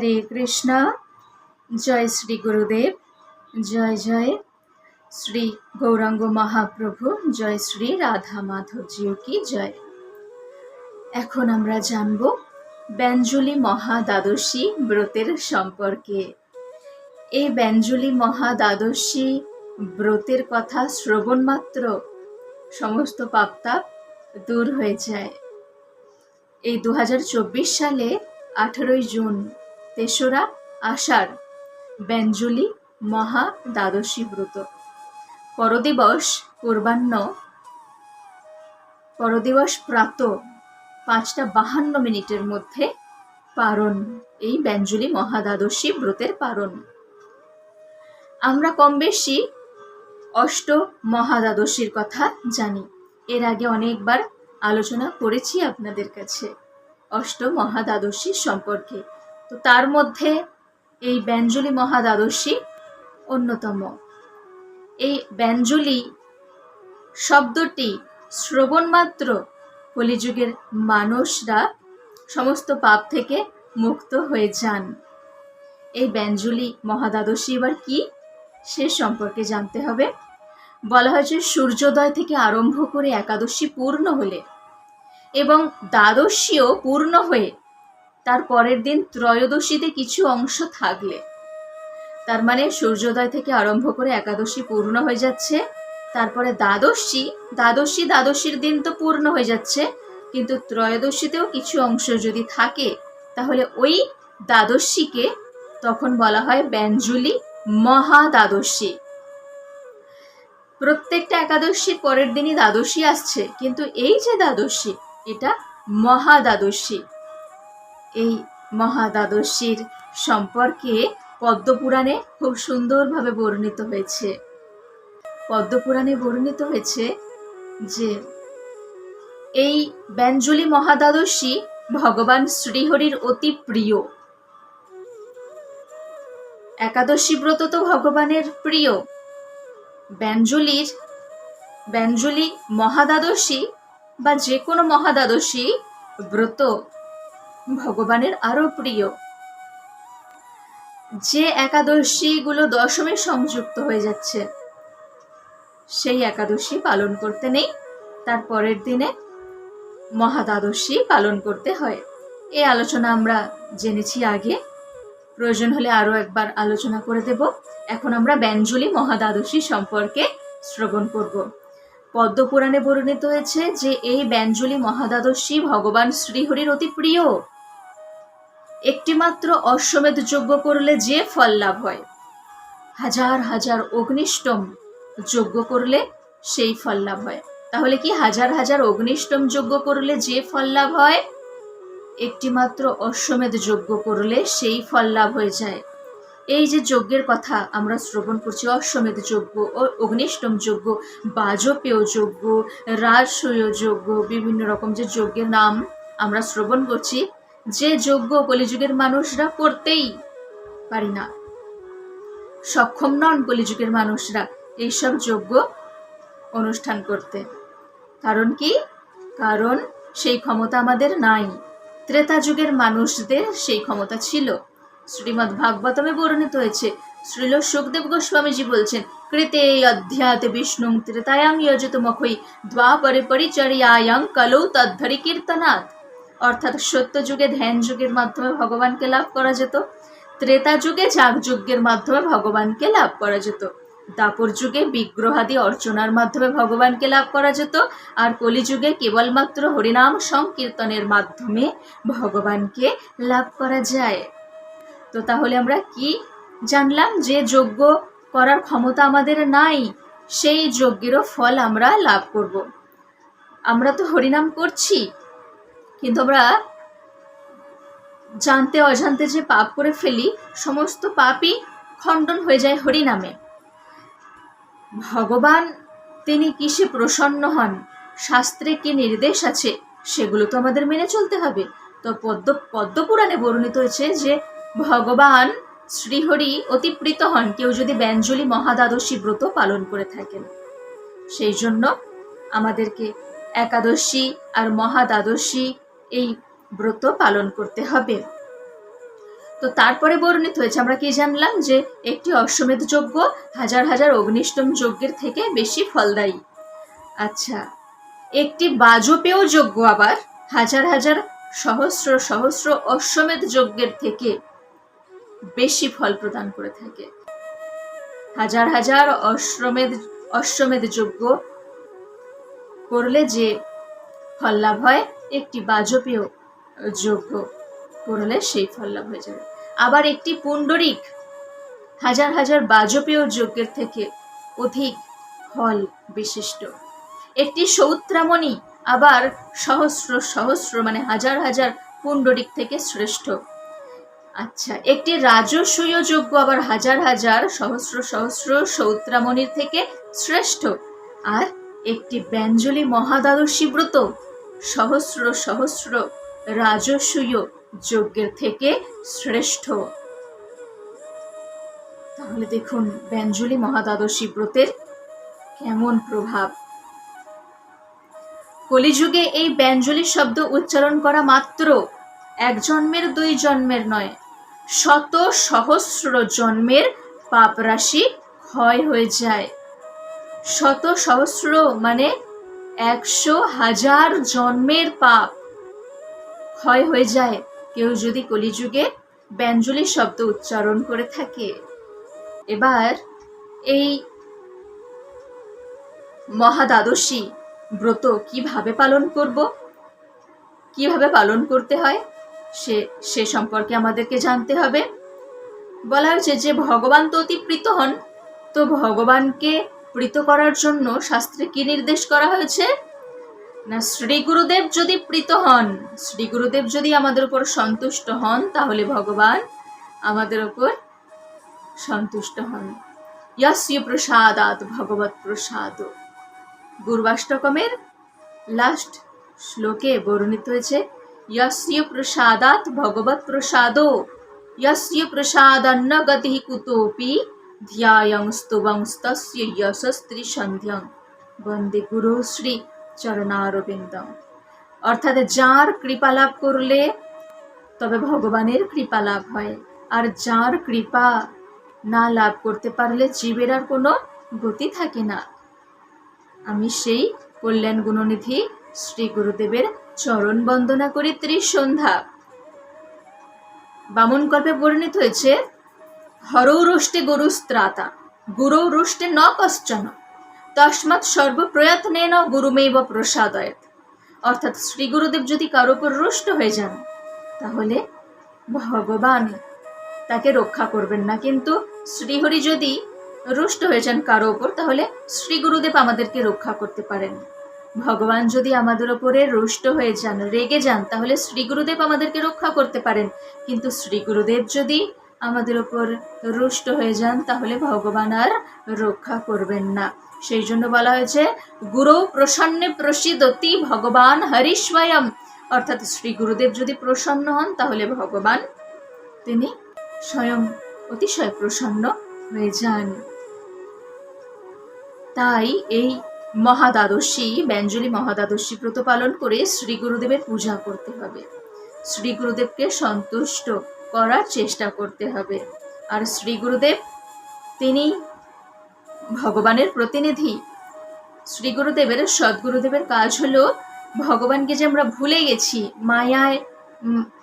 হরে কৃষ্ণ। জয় শ্রী গুরুদেব। জয় জয় শ্রী গৌরাঙ্গ মহাপ্রভু। জয় শ্রী রাধা মাধবজিও কি জয়। এখন আমরা জানব ব্যঞ্জলি মহা দ্বাদশী ব্রতের সম্পর্কে। এই ব্যঞ্জলি মহা দ্বাদশী ব্রতের কথা শ্রবণ মাত্র সমস্ত পাপতাপ দূর হয়ে যায়। এই দু হাজার চব্বিশ সালে আঠেরোই জুন তেসরা আষাঢ়, ব্যঞ্জলি মহা দ্বাদশী ব্রত। পরদিবস পূর্বাহ্ন পরদিবস প্রাত পাঁচটা বাহান্ন মিনিটের মধ্যে পারণ, এই ব্যঞ্জলি মহাদ্বাদশী ব্রতের পারণ। আমরা কম বেশি অষ্ট মহাদ্বাদশীর কথা জানি। এর আগে অনেকবার আলোচনা করেছি আপনাদের কাছে অষ্ট মহাদ্বাদশী সম্পর্কে। তো তার মধ্যে এই ব্যঞ্জলি মহাদ্বাদশী অন্যতম। এই ব্যঞ্জলি শব্দটি শ্রবণ মাত্র কলিযুগের মানুষরা সমস্ত পাপ থেকে মুক্ত হয়ে যান। এই ব্যঞ্জলি মহাদ্বাদশী এবার কি? সে সম্পর্কে জানতে হবে। বলা হয়েছে সূর্যোদয় থেকে আরম্ভ করে একাদশী পূর্ণ হলে এবং দ্বাদশীও পূর্ণ হয়ে তার পরের দিন ত্রয়োদশীতে কিছু অংশ থাকলে। তার মানে সূর্যোদয় থেকে আরম্ভ করে একাদশী পূর্ণ হয়ে যাচ্ছে। তারপরে দ্বাদশী দ্বাদশী, দ্বাদশীর দিন তো পূর্ণ হয়ে যাচ্ছে। কিন্তু ত্রয়োদশীতেও কিছু অংশ যদি থাকে, তাহলে ওই দ্বাদশীকে তখন বলা হয় ব্যঞ্জুলি মহা দ্বাদশী প্রত্যেকটা একাদশীর পরের দিনই দ্বাদশী আসছে, কিন্তু এই যে দ্বাদশী, এটা মহা দ্বাদশী এই মহাদ্বাদশীর সম্পর্কে পদ্মপুরাণে খুব সুন্দরভাবে বর্ণিত হয়েছে। পদ্মপুরাণে বর্ণিত হয়েছে যে, এই ব্যঞ্জলি মহাদ্বাদশী ভগবান শ্রীহরির অতি প্রিয়। একাদশী ব্রত তো ভগবানের প্রিয়। ব্যঞ্জলির, ব্যঞ্জলি মহাদ্বাদশী বা যে কোনো মহাদ্বাদশী ব্রত ভগবানের আরও প্রিয়। যে একাদশীগুলো দশমে সংযুক্ত হয়ে যাচ্ছে, সেই একাদশী পালন করতে নেই, তার পরের দিনে মহাদ্বাদশী পালন করতে হয়। এই আলোচনা আমরা জেনেছি আগে। প্রয়োজন হলে আরও একবার আলোচনা করে দেব। এখন আমরা ব্যঞ্জলি মহাদ্বাদশী সম্পর্কে শ্রবণ করব। পদ্মপুরাণে বর্ণিত হয়েছে যে এই ব্যঞ্জলি মহাদ্বাদশী ভগবান শ্রীহরির অতি প্রিয়। একটিমাত্র অশ্বমেধ যজ্ঞ করলে যে ফল লাভ হয়? হাজার হাজার অগ্নিষ্টম যজ্ঞ করলে সেই ফল লাভ হয়। তাহলে কি হাজার হাজার অগ্নিষ্টম যজ্ঞ করলে যে ফল লাভ হয়? একটিমাত্র অশ্বমেধ যজ্ঞ করলে সেই ফল লাভ হয়ে যায়। এই যে যজ্ঞের কথা আমরা শ্রবণ করছি, অশ্বমেধ যজ্ঞ অগ্নিষ্টম যজ্ঞ, বাজপেয় যজ্ঞ, রাজসূয় যজ্ঞ, বিভিন্ন রকম যে যজ্ঞের নাম আমরা শ্রবণ করছি, যে যজ্ঞ কলিযুগের মানুষরা করতেই পারি না। সক্ষম নন কলিযুগের মানুষরা এইসব যজ্ঞ অনুষ্ঠান করতে। কারণ কি? কারণ সেই ক্ষমতা আমাদের নাই। ত্রেতা যুগের মানুষদের সেই ক্ষমতা ছিল। শ্রীমৎ ভাগবতমে বর্ণিত হয়েছে। শ্রীল সুখদেব গোস্বামীজি বলছেন, কৃতে অধ্যাত বিষ্ণু ত্রেতায়াং যজত মখই দ্বাপরে পরিচর্যায়াং কলৌ তদ্ধরি কীর্তনাথ অর্থাৎ সত্য যুগে ধ্যান যুগের মাধ্যমে ভগবানকে লাভ করা যেত ত্রেতা যুগে যাগযজ্ঞের মাধ্যমে ভগবানকে লাভ করা যেত দাপর যুগে বিগ্রহাদি অর্চনার মাধ্যমে ভগবানকে লাভ করা যেত, আর কলিযুগে কেবলমাত্র হরিনাম সংকীর্তনের মাধ্যমে ভগবানকে লাভ করা যায়। তো তাহলে আমরা কি জানলাম যে যজ্ঞ করার ক্ষমতা আমাদের নাই, সেই যজ্ঞেরও ফল আমরা লাভ করব। আমরা তো হরিনাম করছি, কিন্তু আমরা জানতে অজান্তে যে পাপ করে ফেলি, সমস্ত পাপই খণ্ডন হয়ে যায় হরিনামে। ভগবান তিনি কিসে প্রসন্ন হন? শাস্ত্রে কি নির্দেশ আছে? সেগুলো তো আমাদের মেনে চলতে হবে। তো পদ্ম, পদ্মপুরাণে বর্ণিত হয়েছে যে ভগবান শ্রীহরি অতি প্রীত হন, কেউ যদি ব্যঞ্জলি মহাদ্বাদশী ব্রত পালন করে থাকেন। সেই জন্য আমাদেরকে একাদশী আর মহাদ্বাদশী এই ব্রত পালন করতে হবে। তো তারপরে বর্ণিত হয়েছে, আমরা কি জানলাম যে একটি অশ্বমেধ যজ্ঞ হাজার হাজার অগ্নিষ্টম যজ্ঞের থেকে বেশি ফলদায়ী। আচ্ছা একটি বাজপেয় যজ্ঞ আবার হাজার হাজার সহস্র সহস্র অশ্বমেধ যজ্ঞের থেকে বেশি ফল প্রদান করে থাকে। হাজার হাজার অশ্বমেধ অশ্বমেধ যজ্ঞ করলে যে ফল লাভ হয়, একটি বাজপেয় যজ্ঞ করলে সেই ফল লাভ হয়ে যাবে। আবার একটি পুণ্ডরিক হাজার হাজার বাজপেয় যজ্ঞের থেকে অধিক ফল বিশিষ্ট। একটি সৌত্রামণি আবার সহস্র সহস্র মানে হাজার হাজার পুণ্ডরিক থেকে শ্রেষ্ঠ আচ্ছা একটি রাজস্বীয় যজ্ঞ আবার হাজার হাজার সহস্র সহস্র সৌত্রামণির থেকে শ্রেষ্ঠ আর একটি ব্যঞ্জলি মহাদ্বাদশী ব্রত সহস্র সহস্র রাজস্বীয় যজ্ঞের থেকে শ্রেষ্ঠ। তাহলে দেখুন ব্যঞ্জলি মহাদ্বাদশী ব্রতের কেমন প্রভাব। কলিযুগে এই ব্যঞ্জলি শব্দ উচ্চারণ করা মাত্র জন্মের, দুই জন্মের নয়। শত সহস্র জন্মের পাপ রাশি ক্ষয় হয়ে যায়। শত সহস্র মানে একশো হাজার জন্মের পাপ ক্ষয় হয়ে যায়। কেউ যদি কলিযুগে ব্যঞ্জলি শব্দ উচ্চারণ করে থাকে। এবার এই মহাদ্বাদশী ব্রত কীভাবে পালন করব? কীভাবে পালন করতে হয়? সে সে সম্পর্কে আমাদেরকে জানতে হবে। বলা হয়েছে যে ভগবান তো অতি প্রীত হন, তো ভগবানকে প্রীত করার জন্য শাস্ত্রে কি নির্দেশ করা হয়েছে? না, শ্রী গুরুদেব যদি প্রীত হন, শ্রী গুরুদেব যদি আমাদের উপর সন্তুষ্ট হন, তাহলে ভগবান আমাদের উপর সন্তুষ্ট হন। ইয়াস্য প্রসাদাত ভগবত প্রসাদ। গুরবাষ্টকমের লাস্ট শ্লোকে বর্ণিত হয়েছে यस्य प्रसादात् भगवत् प्रसादो यस्य प्रसादन्न गतिः कुतोऽपि ध्यायं स्तुवंस्तस्य यशस्त्रिसन्ध्यं বন্দে গুরু শ্রী চরণারবিন্দম অর্থাৎ যার কৃপা লাভ করলে তবে ভগবানের কৃপা লাভ হয় আর যার কৃপা না লাভ করতে পারলে জীবের আর কোনো গতি থাকে না আমি সেই কল্যাণ গুণনিধি শ্রী গুরুদেবের চরণ বন্দনা করি ত্রিসন্ধ্যা বামন কল্পে পরিণত হয়েছে হরৌরষ্টে গরু স্ত্রাতা গুরৌরষ্টে ন কশ্চন। তস্মাৎ সর্বপ্রয়ত্নেন গুরুমেব প্রসাদয়ত। অর্থাৎ শ্রী গুরুদেব যদি কারও উপর রুষ্ট হয়ে যান, তাহলে ভগবান তাকে রক্ষা করবেন না। কিন্তু শ্রীহরি যদি রুষ্ট হয়ে যান কারও ওপর তাহলে শ্রী গুরুদেব আমাদেরকে রক্ষা করতে পারেন। ভগবান যদি আমাদের ওপরে রুষ্ট হয়ে যান, রেগে যান, তাহলে শ্রী গুরুদেব আমাদেরকে রক্ষা করতে পারেন। কিন্তু শ্রী গুরুদেব যদি আমাদের ওপর রুষ্ট হয়ে যান, তাহলে ভগবান আর রক্ষা করবেন না। সেই জন্য বলা হয়েছে, গুরু প্রসন্নে প্রসিদতি ভগবান হরিস্বয়ম অর্থাৎ শ্রী গুরুদেব যদি প্রসন্ন হন, তাহলে ভগবান তিনি স্বয়ং অতিশয় প্রসন্ন হয়ে যান। তাই এই মহাদ্বাদশী, ব্যঞ্জলি মহাদ্বাদশী ব্রত পালন করে শ্রী গুরুদেবের পূজা করতে হবে। শ্রী গুরুদেবকে সন্তুষ্ট করার চেষ্টা করতে হবে। আর শ্রী গুরুদেব, তিনি ভগবানের প্রতিনিধি। শ্রী গুরুদেবের সদ্গুরুদেবের কাজ হলো, ভগবানকে যে আমরা ভুলে গেছি, মায়ায়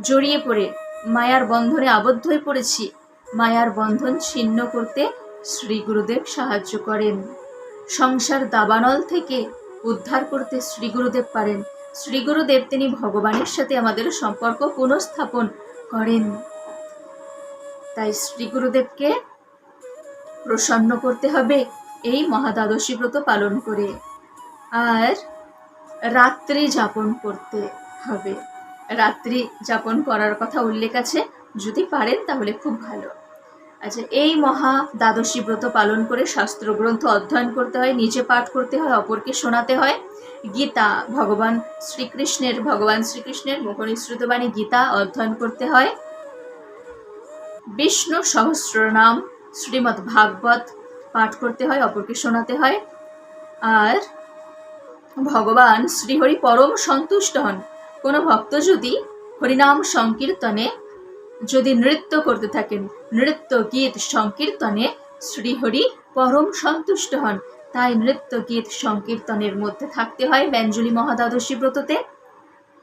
জড়িয়ে পড়ে, মায়ার বন্ধনে আবদ্ধ হয়ে পড়েছি, মায়ার বন্ধন ছিন্ন করতে শ্রী গুরুদেব সাহায্য করেন। সংসার দাবানল থেকে উদ্ধার করতে শ্রী গুরুদেব পারেন। শ্রী গুরুদেব তিনি ভগবানের সাথে আমাদের সম্পর্ক পুনঃস্থাপন করেন। তাই শ্রী গুরুদেবকে প্রসন্ন করতে হবে, এই মহাদ্বাদশী ব্রত পালন করে। আর রাত্রি যাপন করতে হবে। রাত্রি যাপন করার কথা উল্লেখ আছে, যদি পারেন তাহলে খুব ভালো। আচ্ছা এই মহা দ্বাদশী ব্রত পালন করে শাস্ত্রগ্রন্থ অধ্যয়ন করতে হয়, নিজে পাঠ করতে হয়, অপরকে শোনাতে হয়। গীতা, ভগবান শ্রীকৃষ্ণের ভগবান শ্রীকৃষ্ণের মুখনিসৃত বাণী গীতা অধ্যয়ন করতে হয়। বিষ্ণু সহস্রনাম শ্রীমদ্ ভাগবত পাঠ করতে হয়, অপরকে শোনাতে হয়। আর ভগবান শ্রীহরি পরম সন্তুষ্ট হন। কোনো ভক্ত যদি হরিনাম সংকীর্তনে যদি নৃত্য করতে থাকেন, নৃত্য গীত সংকীর্তনে শ্রীহরি পরম সন্তুষ্ট হন। তাই নৃত্য গীত সংকীর্তনের মধ্যে থাকতে হয় ব্যঞ্জলি মহাদ্বাদশী ব্রততে।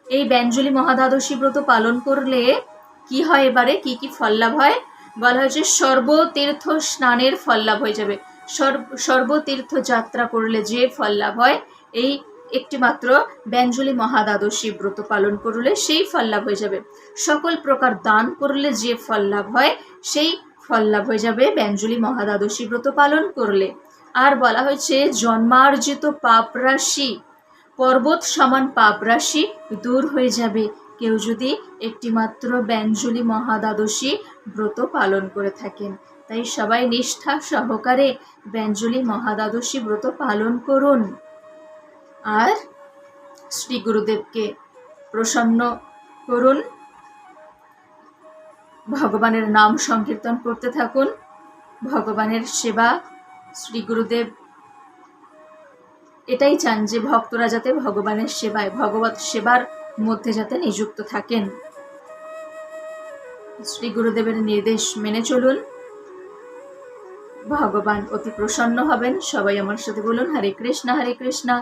এই ব্যঞ্জলি মহাদ্বাদশী ব্রত পালন করলে কি হয় এবারে? কি কি ফল লাভ হয়? বলা হয়েছে সর্বতীর্থ স্নানের ফল লাভ হয়ে যাবে। সর্ব, সর্বতীর্থ যাত্রা করলে যে ফল লাভ হয়, এই একটি মাত্র ব্যঞ্জলি মহাদ্বাদশী ব্রত পালন করলে সেই ফল লাভ হয়ে যাবে। সকল প্রকার দান করলে যে ফল লাভ হয়, সেই ফল লাভ হয়ে যাবে ব্যঞ্জলি মহাদ্বাদশী ব্রত পালন করলে। আর বলা হয়েছে, জন্মার্জিত পাপ রাশি, পর্বত সমান পাপ রাশি দূর হয়ে যাবে। কেউ যদি একটিমাত্র ব্যঞ্জলি মহাদ্বাদশী ব্রত পালন করে থাকেন, তাই সবাই নিষ্ঠা সহকারে ব্যঞ্জলি মহাদ্বাদশী ব্রত পালন করুন। আর শ্রী গুরুদেবকে প্রসন্ন করুন। ভগবানের নাম সংকীর্তন করতে থাকুন। ভগবানের সেবা শ্রী গুরুদেব এটাই চান যে ভক্তরা যাতে ভগবানের সেবায়, ভগবত সেবার মধ্যে যাতে নিযুক্ত থাকেন। শ্রী গুরুদেবের নির্দেশ মেনে চলুন। ভগবান অতি প্রসন্ন হবেন। সবাই আমার সাথে বলুন, হরে কৃষ্ণ হরে কৃষ্ণ।